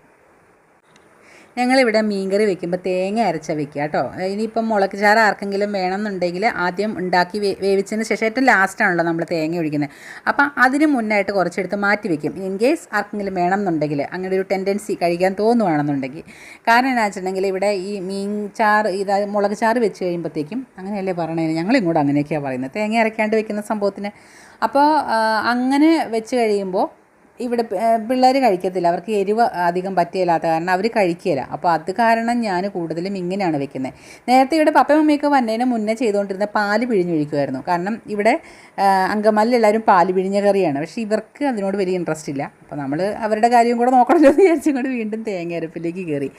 ഞങ്ങളിവിടെ മീൻകറി വെക്കുമ്പോൾ തേങ്ങ അരച്ച വെക്കുക കേട്ടോ. ഇനിയിപ്പം മുളക് ചാറ് ആർക്കെങ്കിലും വേണമെന്നുണ്ടെങ്കിൽ ആദ്യം ഉണ്ടാക്കി വേവിച്ചതിന് ശേഷം ഏറ്റവും ലാസ്റ്റാണല്ലോ നമ്മൾ തേങ്ങ ഒഴിക്കുന്നത്. അപ്പം അതിന് മുന്നായിട്ട് കുറച്ചെടുത്ത് മാറ്റി വെക്കും. ഇൻ കേസ് ആർക്കെങ്കിലും വേണമെന്നുണ്ടെങ്കിൽ അങ്ങനെ ഒരു ടെൻഡൻസി കഴിക്കാൻ തോന്നുവാണെന്നുണ്ടെങ്കിൽ. കാരണം എന്നാ വെച്ചിട്ടുണ്ടെങ്കിൽ ഇവിടെ ഈ മീൻ ചാറ് ഇത് മുളക് ചാറ് വെച്ച് കഴിയുമ്പോഴത്തേക്കും അങ്ങനെയല്ലേ പറയണേ? ഞങ്ങളിങ്ങോട്ട് അങ്ങനെയൊക്കെയാണ് പറയുന്നത്. തേങ്ങ അരക്കാണ്ട് വെക്കുന്ന സംഭവത്തിന് അപ്പോൾ അങ്ങനെ വെച്ച് കഴിയുമ്പോൾ ഇവിടെ പിള്ളേർ കഴിക്കത്തില്ല. അവർക്ക് എരിവ് അധികം പറ്റിയില്ലാത്ത കാരണം അവർ കഴിക്കില്ല അപ്പോൾ അത് കാരണം ഞാൻ കൂടുതലും ഇങ്ങനെയാണ് വെക്കുന്നത് നേരത്തെ ഇവിടെ പപ്പയും മമ്മിയൊക്കെ വന്നതിന് മുന്നേ ചെയ്തുകൊണ്ടിരുന്ന പാൽ പിഴിഞ്ഞൊഴിക്കുമായിരുന്നു കാരണം ഇവിടെ അങ്കമാലിൽ എല്ലാവരും പാൽ പിഴിഞ്ഞ കറിയാണ്. പക്ഷേ ഇവർക്ക് അതിനോട് വലിയ ഇൻട്രസ്റ്റ് ഇല്ല. അപ്പോൾ നമ്മൾ അവരുടെ കാര്യം കൂടെ നോക്കണമല്ലോ എന്ന് വിചാരിച്ചുകൊണ്ട് വീണ്ടും തേങ്ങ അരപ്പിലേക്ക് കയറി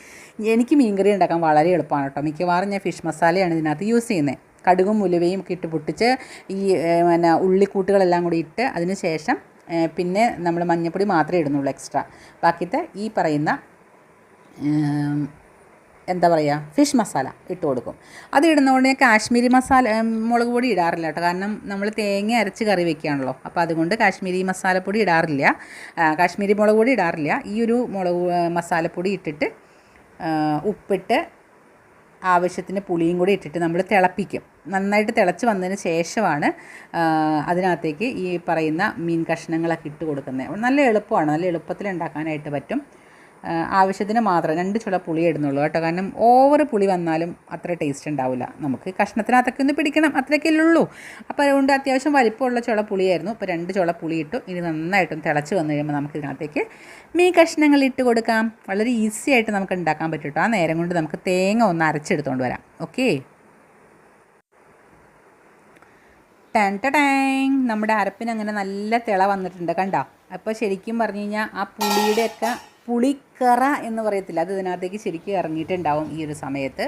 എനിക്ക് മീൻകറി ഉണ്ടാക്കാൻ വളരെ എളുപ്പമാണ് കേട്ടോ. മിക്കവാറും ഞാൻ ഫിഷ് മസാലയാണ് ഇതിനകത്ത് യൂസ് ചെയ്യുന്നത് കടുകും ഉലുവയും ഒക്കെ ഇട്ട് പൊട്ടിച്ച് ഈ പിന്നെ ഉള്ളിക്കൂട്ടുകളെല്ലാം കൂടി ഇട്ട് അതിന് ശേഷം പിന്നെ നമ്മൾ മഞ്ഞൾപ്പൊടി മാത്രമേ ഇടുന്നുള്ളൂ എക്സ്ട്രാ ബാക്കിത്തെ ഈ പറയുന്ന എന്താ പറയുക ഫിഷ് മസാല ഇട്ട് കൊടുക്കും. അത് ഇടുന്നതുകൊണ്ട് ഞാൻ കാശ്മീരി മസാല മുളക് പൊടി ഇടാറില്ല കേട്ടോ. കാരണം നമ്മൾ തേങ്ങ അരച്ച് കറി വെക്കുകയാണല്ലോ. അപ്പോൾ അതുകൊണ്ട് കാശ്മീരി മസാലപ്പൊടി ഇടാറില്ല. കാശ്മീരി മുളക് പൊടി ഇടാറില്ല. ഈ ഒരു മുളക് മസാലപ്പൊടി ഇട്ടിട്ട് ഉപ്പിട്ട് ആവശ്യത്തിന് പുളിയും കൂടി ഇട്ടിട്ട് നമ്മൾ തിളപ്പിക്കും. നന്നായിട്ട് തിളച്ച് വന്നതിന് ശേഷമാണ് അതിനകത്തേക്ക് ഈ പറയുന്ന മീൻ കഷ്ണങ്ങളൊക്കെ ഇട്ട് കൊടുക്കുന്നത്. നല്ല എളുപ്പമാണ്. നല്ല എളുപ്പത്തിൽ ഉണ്ടാക്കാനായിട്ട് പറ്റും. ആവശ്യത്തിന് മാത്രം രണ്ട് ചുള പുളി ഇടുന്നുള്ളൂ കേട്ടോ. കാരണം ഓവർ പുളി വന്നാലും അത്ര ടേസ്റ്റ് ഉണ്ടാവില്ല നമുക്ക് കഷ്ണത്തിനകത്തൊക്കെ ഒന്ന് പിടിക്കണം അത്രയൊക്കെ ഉള്ളൂ. അപ്പോൾ അതുകൊണ്ട് അത്യാവശ്യം വലിപ്പമുള്ള ചുള പുളിയായിരുന്നു. അപ്പോൾ രണ്ട് ചുള പുളി ഇട്ടു. ഇനി നന്നായിട്ടും തിളച്ച് വന്നു കഴിയുമ്പോൾ നമുക്ക് ഇതിനകത്തേക്ക് മീ കഷ്ണങ്ങൾ ഇട്ട് കൊടുക്കാം. വളരെ ഈസി ആയിട്ട് നമുക്ക് ഉണ്ടാക്കാൻ പറ്റും കേട്ടോ. ആ നേരം കൊണ്ട് നമുക്ക് തേങ്ങ ഒന്ന് അരച്ചെടുത്തുകൊണ്ട് വരാം. ഓക്കേ ടെൻ ടാങ് നമ്മുടെ അരപ്പിന് അങ്ങനെ നല്ല തിള വന്നിട്ടുണ്ട് കണ്ടോ? അപ്പോൾ ശരിക്കും പറഞ്ഞു കഴിഞ്ഞാൽ ആ പുളിയുടെയൊക്കെ പുളിക്കറ എന്ന് പറയത്തില്ല. അത് ഇതിനകത്തേക്ക് ശരിക്കും ഇറങ്ങിയിട്ടുണ്ടാവും ഈ ഒരു സമയത്ത്.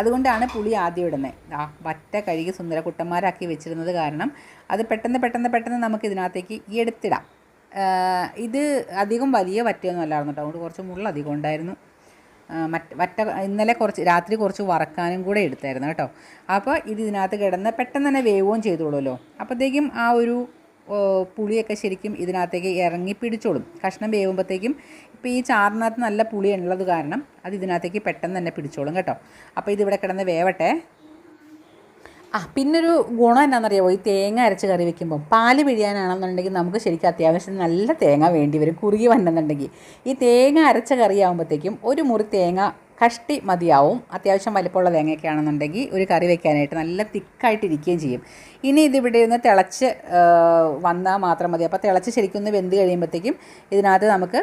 അതുകൊണ്ടാണ് പുളി ആദ്യം ഇടുന്നത് ആ വറ്റ കഴുകി സുന്ദരക്കുട്ടന്മാരാക്കി വെച്ചിരുന്നത് കാരണം അത് പെട്ടെന്ന് പെട്ടെന്ന് പെട്ടെന്ന് നമുക്ക് ഇതിനകത്തേക്ക് എടുത്തിടാം. ഇത് അധികം വലിയ വറ്റയൊന്നും അല്ലായിരുന്നു കേട്ടോ. അതുകൊണ്ട് കുറച്ച് മുള്ള അധികം ഉണ്ടായിരുന്നു. മറ്റ് വറ്റ ഇന്നലെ കുറച്ച് രാത്രി കുറച്ച് വറക്കാനും കൂടെ എടുത്തായിരുന്നു കേട്ടോ. അപ്പോൾ ഇത് ഇതിനകത്ത് കിടന്ന് പെട്ടെന്ന് തന്നെ വേവുകയും ചെയ്തോളുമല്ലോ. അപ്പോഴത്തേക്കും ആ ഒരു പുളിയൊക്കെ ശരിക്കും ഇതിനകത്തേക്ക് ഇറങ്ങി പിടിച്ചോളും. കഷ്ണം വേവുമ്പോഴത്തേക്കും ഇപ്പോൾ ഈ ചാറിനകത്ത് നല്ല പുളി ഉള്ളത് കാരണം അത് ഇതിനകത്തേക്ക് പെട്ടെന്ന് തന്നെ പിടിച്ചോളും കേട്ടോ. അപ്പോൾ ഇതിവിടെ കിടന്ന് വേവട്ടെ. ആ പിന്നൊരു ഗുണം എന്നാണെന്നറിയാമോ ഈ തേങ്ങ അരച്ച് കറി വെക്കുമ്പോൾ പാൽ പിഴിയാനാണെന്നുണ്ടെങ്കിൽ നമുക്ക് ശരിക്കും അത്യാവശ്യം നല്ല തേങ്ങ വേണ്ടി വരും കുറുകി വന്നെന്നുണ്ടെങ്കിൽ. ഈ തേങ്ങ അരച്ച കറിയാകുമ്പോഴത്തേക്കും ഒരു മുറി തേങ്ങ കഷ്ടി മതിയാവും. അത്യാവശ്യം വലിപ്പമുള്ള തേങ്ങയൊക്കെ ആണെന്നുണ്ടെങ്കിൽ ഒരു കറി വെക്കാനായിട്ട് നല്ല തിക്കായിട്ടിരിക്കുകയും ചെയ്യും. ഇനി ഇതിവിടെ ഒന്ന് തിളച്ച് വന്നാൽ മാത്രം മതി. അപ്പോൾ തിളച്ച് ശരിക്കും ഒന്ന് വെന്ത് കഴിയുമ്പോഴത്തേക്കും ഇതിനകത്ത് നമുക്ക്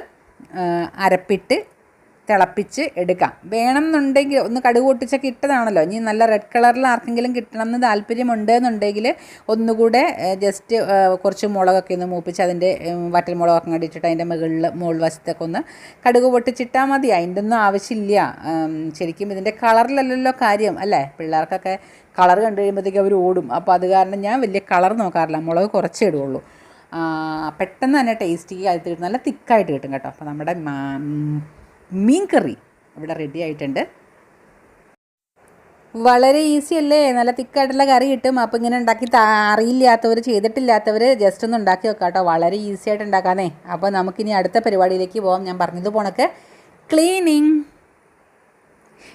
അരപ്പിട്ട് തിളപ്പിച്ച് എടുക്കാം. വേണമെന്നുണ്ടെങ്കിൽ ഒന്ന് കടുക് പൊട്ടിച്ചൊക്കെ ഇട്ടതാണല്ലോ. ഇനി നല്ല റെഡ് കളറിൽ ആർക്കെങ്കിലും കിട്ടണം എന്ന് താല്പര്യമുണ്ട് എന്നുണ്ടെങ്കിൽ ഒന്നുകൂടെ ജസ്റ്റ് കുറച്ച് മുളകൊക്കെ ഒന്ന് മൂപ്പിച്ച് അതിന്റെ വറ്റൽ മുളകൊക്കെ അങ്ങോട്ട് ഇട്ടിട്ട് അതിന്റെ മുകളിൽ മുകൾ വശത്തൊക്കെ ഒന്ന് കടുക് പൊട്ടിച്ചിട്ടാൽ മതി. അതിന്റെ ഒന്നും ആവശ്യമില്ല. ശരിക്കും ഇതിന്റെ കളറിലല്ലല്ലോ കാര്യം അല്ലേ? പിള്ളേർക്കൊക്കെ കളർ കണ്ടു കഴിയുമ്പോഴത്തേക്ക് അവർ ഓടും. അപ്പോൾ അത് കാരണം ഞാൻ വലിയ കളർ നോക്കാറില്ല. മുളക് കുറച്ചേ ഇടുകയുള്ളൂ പെട്ടെന്ന് തന്നെ ടേസ്റ്റി ആയിട്ട് കിട്ടും നല്ല തിക്കായിട്ട് കിട്ടും കേട്ടോ. അപ്പോൾ നമ്മുടെ മീൻ കറി ഇവിടെ റെഡി ആയിട്ടുണ്ട്. വളരെ ഈസി അല്ലേ? നല്ല തിക്കായിട്ടുള്ള കറി കിട്ടും. അപ്പോൾ ഇങ്ങനെ ഉണ്ടാക്കി അറിയില്ലാത്തവർ ചെയ്തിട്ടില്ലാത്തവർ ജസ്റ്റ് ഒന്ന് ഉണ്ടാക്കി വെക്കാം കേട്ടോ. വളരെ ഈസി ആയിട്ട് ഉണ്ടാക്കാനേ അപ്പോൾ നമുക്കിനി അടുത്ത പരിപാടിയിലേക്ക് പോകാം ഞാൻ പറഞ്ഞത് പോണൊക്കെ ക്ലീനിങ്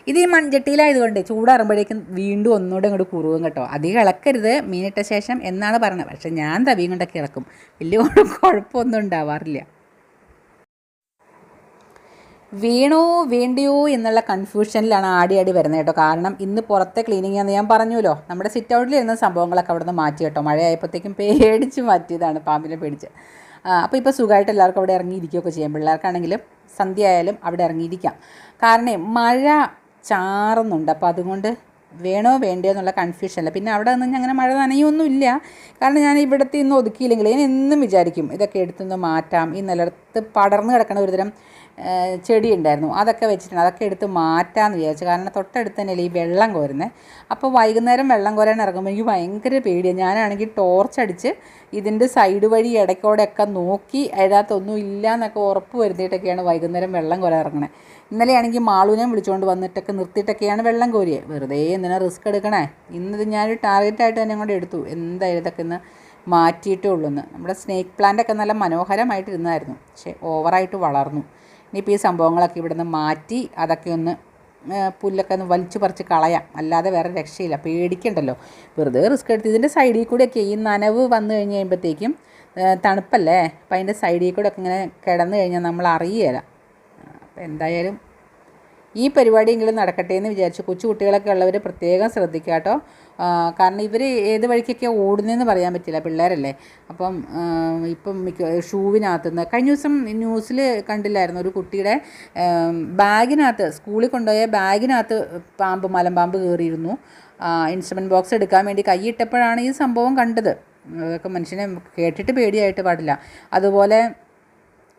ഇത് ഈ മൺചട്ടിയിലായതുകൊണ്ട് ചൂടാറുമ്പോഴേക്കും വീണ്ടും ഒന്നുകൂടെ ഇങ്ങോട്ട് കുറുവും കേട്ടോ. അധികം ഇളക്കരുത് മീനിട്ട ശേഷം എന്നാണ് പറഞ്ഞത്. പക്ഷെ ഞാൻ തവിയും കൊണ്ടൊക്കെ ഇളക്കും. വലിയ കുഴപ്പമൊന്നും ഉണ്ടാവാറില്ല. വീണോ വേണ്ടിയോ എന്നുള്ള കൺഫ്യൂഷനിലാണ് ആടി ആടി വരുന്നത് കേട്ടോ. കാരണം ഇന്ന് പുറത്തെ ക്ലീനിങ് എന്ന് ഞാൻ പറഞ്ഞല്ലോ നമ്മുടെ സിറ്റ് ഔട്ടിൽ ഇരുന്ന സംഭവങ്ങളൊക്കെ അവിടെ നിന്ന് മാറ്റി കേട്ടോ. മഴയായപ്പോഴത്തേക്കും പേടിച്ച് മാറ്റിയതാണ് പാമ്പിനെ പേടിച്ച്. അപ്പോൾ ഇപ്പോൾ സുഖമായിട്ട് എല്ലാവർക്കും അവിടെ ഇറങ്ങിയിരിക്കുകയൊക്കെ ചെയ്യാം. പിള്ളേർക്കാണെങ്കിലും സന്ധ്യ ആയാലും അവിടെ ഇറങ്ങിയിരിക്കാം. കാരണം മഴ ചാറുന്നുണ്ട്. അപ്പോൾ അതുകൊണ്ട് വേണോ വേണ്ടയോ എന്നുള്ള കൺഫ്യൂഷനല്ല പിന്നെ അവിടെ നിന്ന് അങ്ങനെ മഴ നനയൊന്നുമില്ല കാരണം ഞാൻ ഇവിടുത്തെ ഇന്ന് ഒതുക്കിയില്ലെങ്കിൽ ഞാൻ എന്നും വിചാരിക്കും ഇതൊക്കെ എടുത്തുനിന്ന് മാറ്റാം. ഈ നിലത്ത് പടർന്ന് കിടക്കുന്ന ഒരുതരം ചെടി ഉണ്ടായിരുന്നു അതൊക്കെ വെച്ചിട്ടുണ്ട്. അതൊക്കെ എടുത്ത് മാറ്റാമെന്ന് വിചാരിച്ചു. കാരണം തൊട്ടടുത്ത് തന്നെയല്ലേ ഈ വെള്ളം കോരുന്നത് അപ്പോൾ വൈകുന്നേരം വെള്ളം കോരാൻ ഇറങ്ങുമ്പോൾ എനിക്ക് ഭയങ്കര പേടിയാണ് ഞാനാണെങ്കിൽ ടോർച്ച് അടിച്ച് ഇതിന്റെ സൈഡ് വഴി ഇടയ്ക്കോടെയൊക്കെ നോക്കി. അതിനകത്തൊന്നും ഇല്ല എന്നൊക്കെ ഉറപ്പ് വരുത്തിയിട്ടൊക്കെയാണ് വൈകുന്നേരം വെള്ളം കോരാൻ ഇറങ്ങണേ. ഇന്നലെയാണെങ്കിൽ മാളുവിനെയും വിളിച്ചുകൊണ്ട് വന്നിട്ടൊക്കെ നിർത്തിയിട്ടൊക്കെയാണ് വെള്ളം കോരിയത് വെറുതെ എന്തിനാ റിസ്ക് എടുക്കണേ? ഇന്നത് ഞാനൊരു ടാർഗറ്റായിട്ട് തന്നെ കൂടെ എടുത്തു. എന്തായാലും ഇതൊക്കെ ഒന്ന് മാറ്റിയിട്ടേ ഉള്ളൂ എന്ന് നമ്മുടെ സ്നേക്ക് പ്ലാന്റൊക്കെ നല്ല മനോഹരമായിട്ട് ഇരുന്നായിരുന്നു. പക്ഷേ ഓവറായിട്ട് വളർന്നു. ഇനിയിപ്പോൾ ഈ സംഭവങ്ങളൊക്കെ ഇവിടുന്ന് മാറ്റി അതൊക്കെ ഒന്ന് പുല്ലൊക്കെ ഒന്ന് വലിച്ചു പറിച്ച് കളയാം. അല്ലാതെ വേറെ രക്ഷയില്ല. പേടിക്കണ്ടല്ലോ. വെറുതെ റിസ്ക് എടുത്ത് ഇതിന്റെ സൈഡിൽ കൂടെയൊക്കെ ഈ നനവ് വന്നു കഴിഞ്ഞ് കഴിയുമ്പോഴത്തേക്കും തണുപ്പല്ലേ? അപ്പം അതിന്റെ സൈഡിൽ ഒക്കെ ഇങ്ങനെ കിടന്നു കഴിഞ്ഞാൽ നമ്മൾ അറിയുകയില്ല അപ്പോൾ എന്തായാലും ഈ പരിപാടിയെങ്കിലും നടക്കട്ടെ എന്ന് വിചാരിച്ചു. കൊച്ചു കുട്ടികളൊക്കെ ഉള്ളവർ പ്രത്യേകം ശ്രദ്ധിക്കുക കേട്ടോ. കാരണം ഇവർ ഏത് വഴിക്കൊക്കെ ഓടുന്നതെന്ന് പറയാൻ പറ്റില്ല പിള്ളേരല്ലേ. അപ്പം ഇപ്പം മിക്ക ഷൂവിനകത്ത് നിന്ന് കഴിഞ്ഞ ദിവസം ന്യൂസിൽ കണ്ടില്ലായിരുന്നു ഒരു കുട്ടിയുടെ ബാഗിനകത്ത് സ്കൂളിൽ കൊണ്ടുപോയ ബാഗിനകത്ത് പാമ്പ് മലമ്പാമ്പ് കയറിയിരുന്നു. ഇൻസ്ട്രുമെന്റ് ബോക്സ് എടുക്കാൻ വേണ്ടി കൈയിട്ടപ്പോഴാണ് ഈ സംഭവം കണ്ടത്. അതൊക്കെ മനുഷ്യനെ കേട്ടിട്ട് പേടിയായിട്ട് പാടില്ല. അതുപോലെ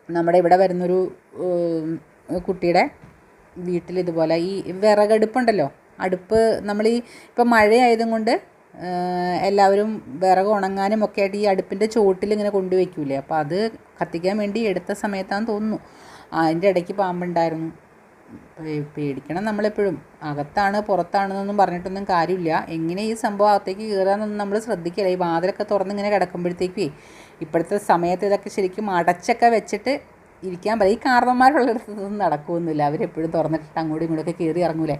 നമ്മുടെ ഇവിടെ വരുന്നൊരു കുട്ടിയുടെ വീട്ടിൽ ഇതുപോലെ ഈ വിറകടുപ്പുണ്ടല്ലോ. അടുപ്പ് നമ്മൾ ഈ ഇപ്പം മഴയായതും കൊണ്ട് എല്ലാവരും വിറക് ഉണങ്ങാനും ഒക്കെ ആയിട്ട് ഈ അടുപ്പിന്റെ ചുവട്ടിൽ ഇങ്ങനെ കൊണ്ടുവയ്ക്കൂലേ അപ്പോൾ അത് കത്തിക്കാൻ വേണ്ടി എടുത്ത സമയത്താന്ന് തോന്നുന്നു. അതിന്റെ ഇടയ്ക്ക് പാമ്പുണ്ടായിരുന്നു പേടിക്കണം നമ്മളെപ്പോഴും. അകത്താണ് പുറത്താണെന്നൊന്നും പറഞ്ഞിട്ടൊന്നും കാര്യമില്ല. എങ്ങനെ ഈ സംഭവം അകത്തേക്ക് കയറാമെന്നൊന്നും നമ്മൾ ശ്രദ്ധിക്കില്ല. ഈ വാതിലൊക്കെ തുറന്ന് ഇങ്ങനെ കിടക്കുമ്പോഴത്തേക്കേ ഇപ്പോഴത്തെ സമയത്ത് ഇതൊക്കെ ശരിക്കും അടച്ചൊക്കെ വെച്ചിട്ട് ഇരിക്കാൻ പറയും. ഈ കാർന്നന്മാരുള്ളിടത്തൊന്നും നടക്കുമൊന്നുമില്ല അവരെപ്പോഴും തുറന്നിട്ടിട്ട് അങ്ങോട്ടും ഇങ്ങോട്ടൊക്കെ കയറി ഇറങ്ങൂലേ?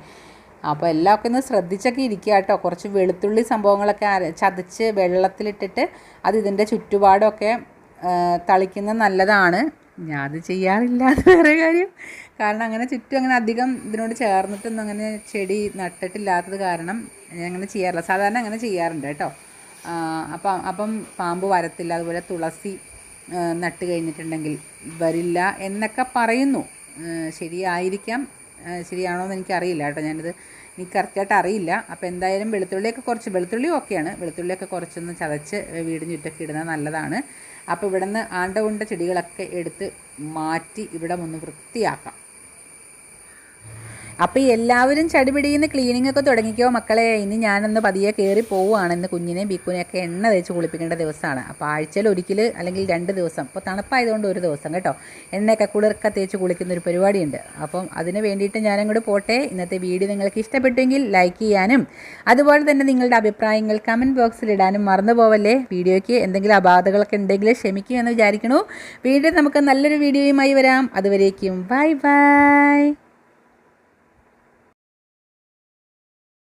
അപ്പോൾ എല്ലാം ഒക്കെ ഒന്ന് ശ്രദ്ധിച്ചൊക്കെ ഇരിക്കുക കേട്ടോ. കുറച്ച് വെളുത്തുള്ളി സംഭവങ്ങളൊക്കെ ചതച്ച് വെള്ളത്തിലിട്ടിട്ട് അത് ഇതിന്റെ ചുറ്റുപാടൊക്കെ തളിക്കുന്നത് നല്ലതാണ്. ഞാൻ അത് ചെയ്യാറില്ല അത് വേറെ കാര്യം. കാരണം അങ്ങനെ ചുറ്റും അങ്ങനെ അധികം ഇതിനോട് ചേർന്നിട്ടൊന്നും അങ്ങനെ ചെടി നട്ടിട്ടില്ലാത്തത് കാരണം അങ്ങനെ ചെയ്യാറില്ല. സാധാരണ അങ്ങനെ ചെയ്യാറുണ്ട് കേട്ടോ. അപ്പം അപ്പം പാമ്പ് വരത്തില്ല. അതുപോലെ തുളസി നട്ട് കഴിഞ്ഞിട്ടുണ്ടെങ്കിൽ വരില്ല എന്നൊക്കെ പറയുന്നു. ശരിയായിരിക്കാം. ശരിയാണോ എന്ന് എനിക്കറിയില്ല കേട്ടോ. ഞാനിത് എനിക്ക് കറക്റ്റായിട്ട് അറിയില്ല. അപ്പോൾ എന്തായാലും വെളുത്തുള്ളിയൊക്കെ കുറച്ച് വെളുത്തുള്ളി ഓക്കെയാണ് വെളുത്തുള്ളിയൊക്കെ കുറച്ചൊന്ന് ചതച്ച് വീടിന് ചുറ്റൊക്കെ ഇടുന്നത് നല്ലതാണ്. അപ്പോൾ ഇവിടെ നിന്ന് ആണ്ട കൊണ്ട ചെടികളൊക്കെ എടുത്ത് മാറ്റി ഇവിടെ ഒന്ന് വൃത്തിയാക്കാം. അപ്പോൾ എല്ലാവരും ചടിപിടിയിൽ ക്ലീനിങ് ഒക്കെ തുടങ്ങിക്കോ മക്കളെ. ഇനി ഞാനൊന്ന് പതിയെ കയറി പോവുകയാണ്. ഇന്ന് കുഞ്ഞിനെയും ബിക്കുനെയൊക്കെ എണ്ണ തേച്ച് കുളിപ്പിക്കേണ്ട ദിവസമാണ്. അപ്പോൾ ആഴ്ചയിൽ ഒരിക്കൽ അല്ലെങ്കിൽ രണ്ട് ദിവസം. ഇപ്പോൾ തണുപ്പായതുകൊണ്ട് ഒരു ദിവസം കേട്ടോ. എണ്ണയൊക്കെ കുളിർക്ക തേച്ച് കുളിക്കുന്ന ഒരു പരിപാടിയുണ്ട്. അപ്പം അതിന് വേണ്ടിയിട്ട് ഞാനങ്ങോട്ട് പോട്ടെ. ഇന്നത്തെ വീഡിയോ നിങ്ങൾക്ക് ഇഷ്ടപ്പെട്ടെങ്കിൽ ലൈക്ക് ചെയ്യാനും അതുപോലെ തന്നെ നിങ്ങളുടെ അഭിപ്രായങ്ങൾ കമന്റ് ബോക്സിൽ ഇടാനും മറന്നു പോവല്ലേ? വീഡിയോയ്ക്ക് എന്തെങ്കിലും അബാധകളൊക്കെ ഉണ്ടെങ്കിൽ ക്ഷമിക്കുമെന്ന് വിചാരിക്കണു വീണ്ടും നമുക്ക് നല്ലൊരു വീഡിയോയുമായി വരാം. അതുവരേക്കും ബൈ ബൈ